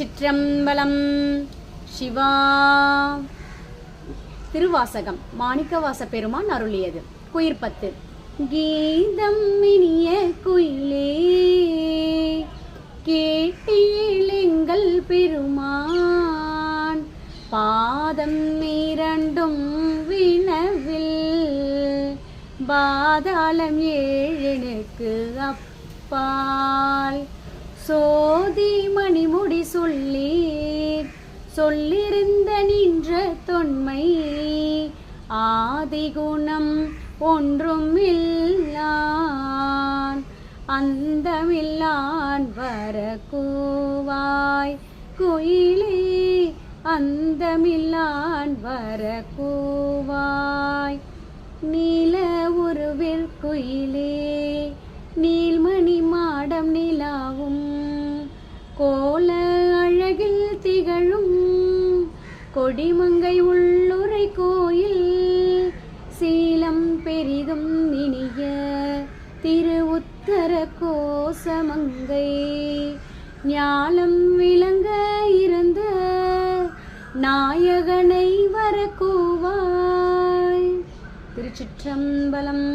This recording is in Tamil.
சிற்றம்பலம். சிவா. திருவாசகம். மாணிக்கவாச பெருமான் அருளியது குயிர்பத்து கீதம் இனிய குயிலே. கேட்டீழெங்கள் பெருமான். பாதம் இரண்டும் வினவில். பாதாளம் ஏழனுக்கு அப்பால். சோதி மணிமுடி சொல்லி சொல்லிருந்த நின்ற தொன்மை ஆதிகுணம் ஒன்றும் இல்லான் அந்தமில்லான் வர கூவாய் குயிலே அந்தமில்லான் வர கூவாய் நீல உருவில் கொடிமங்கை உள்ளுரை கோயில் சீலம் பெரிதும் இனிய திரு உத்தர கோசமங்கை. ஞானம் விளங்க இருந்த நாயகனை வர கூவாய் திருச்சிற்றம்பலம்